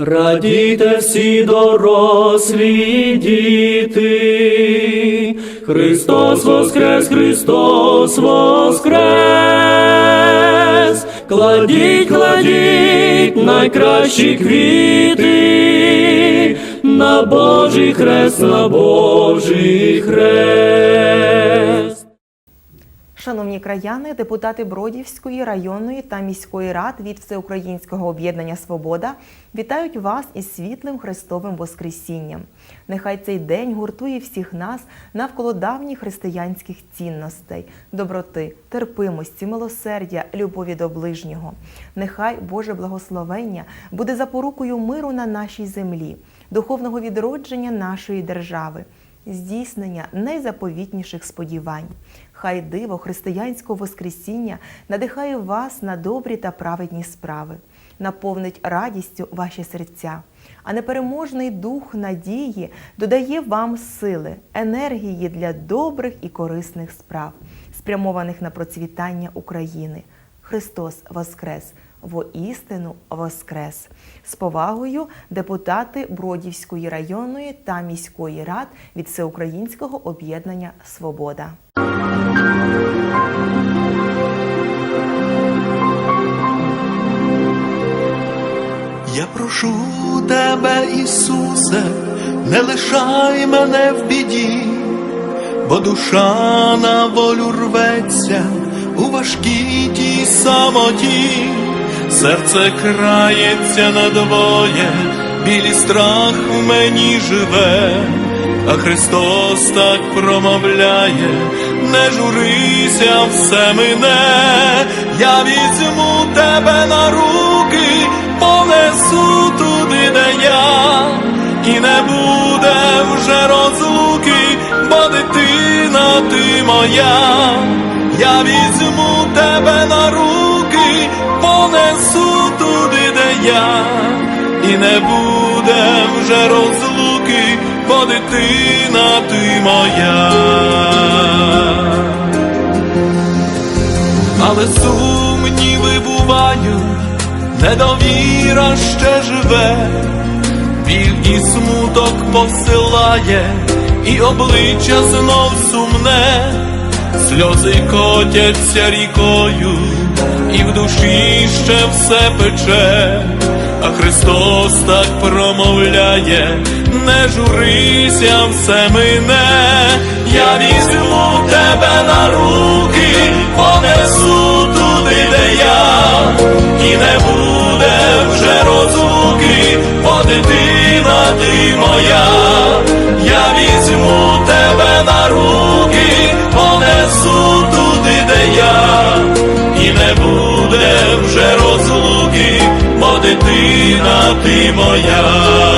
Радійте всі дорослі діти, Христос воскрес, Христос воскрес, кладіть, кладіть найкращі квіти на Божий хрест, на Божий хрест. Шановні краяни, депутати Бродівської районної та міської рад від Всеукраїнського об'єднання Свобода вітають вас із світлим Христовим Воскресінням. Нехай цей день гуртує всіх нас навколо давніх християнських цінностей, доброти, терпимості, милосердя, любові до ближнього. Нехай Боже благословення буде запорукою миру на нашій землі, духовного відродження нашої держави здійснення найзаповітніших сподівань. Хай диво християнського Воскресіння надихає вас на добрі та праведні справи, наповнить радістю ваші серця, а непереможний дух надії додає вам сили, енергії для добрих і корисних справ, спрямованих на процвітання України. Христос Воскрес! Воістину Воскрес! З повагою депутати Бродівської районної та міської рад від Всеукраїнського об'єднання Свобода. Я прошу тебе, Ісусе, не лишай мене в біді, бо душа на волю рветься у важкій тій самоті, серце крається надвоє, білі страх в мені живе, а Христос так промовляє, не журися, все мине, я візьму тебе на руки, понесу туди, де я, і не буде вже розлуки, бо дитина ти моя, я візьму тебе на руки, понесу туди, де я, і не буде вже розлуки, бо дитина ти моя. Але сумніви бувають, недовіра ще живе, біль і смуток посилає, і обличчя знов сумне, сльози котяться рікою, і в душі ще все пече, а Христос так промовляє, не журися, все мине, я візьму тебе на руки, понесу туди, де я, і не буде вже розлуки, бо дитина ти моя, я візьму тебе на руки, не буде вже розлуки, бо дитина ти моя.